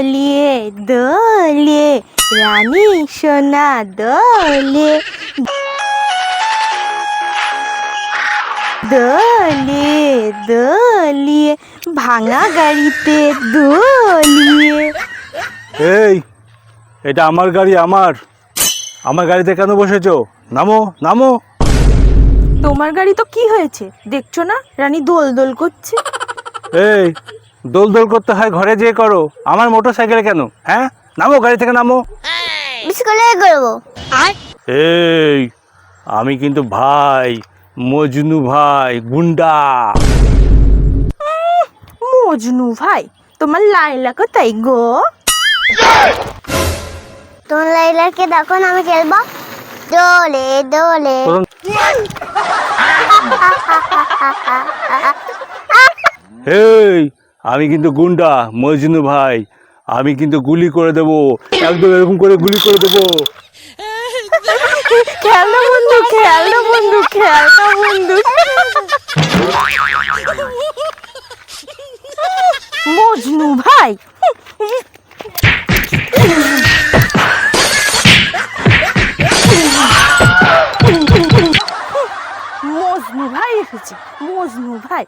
দোলিয়ে দোলিয়ে রানী সোনা দোলিয়ে দোলিয়ে দোলিয়ে ভাঙা গাড়িতে দোলিয়ে। এই এটা আমার গাড়ি আমার। আমার গাড়িতে কেন বসেছো? নামো নামো। তোমার গাড়ি তো কি হয়েছে? দেখছ না? রানী দোল দোল করছে। এই দোল দোল করতে হয় ঘরে যেয়ে করো। আমার মোটর সাইকেলে কেন? হ্যাঁ? নামো গাড়ি থেকে নামো। বিস্কুলে করব। এই আমি কিন্তু ভাই মজনু ভাই গুন্ডা। মজনু ভাই তোমার লাইলা কোথায় গো? তোমার লাইলাকে দেখো না আমি খেলব। দোলে দোলে। এই আমি কিন্তু গুন্ডা, মজনু ভাই। আমি কিন্তু গুলি করে দেবো। একদম এরকম করে গুলি করে দেবো। খেলনা বন্ধু খেলনা বন্ধু খেলনা বন্ধু। মজনু ভাই। মজনু ভাই এসেছে, মজনু ভাই।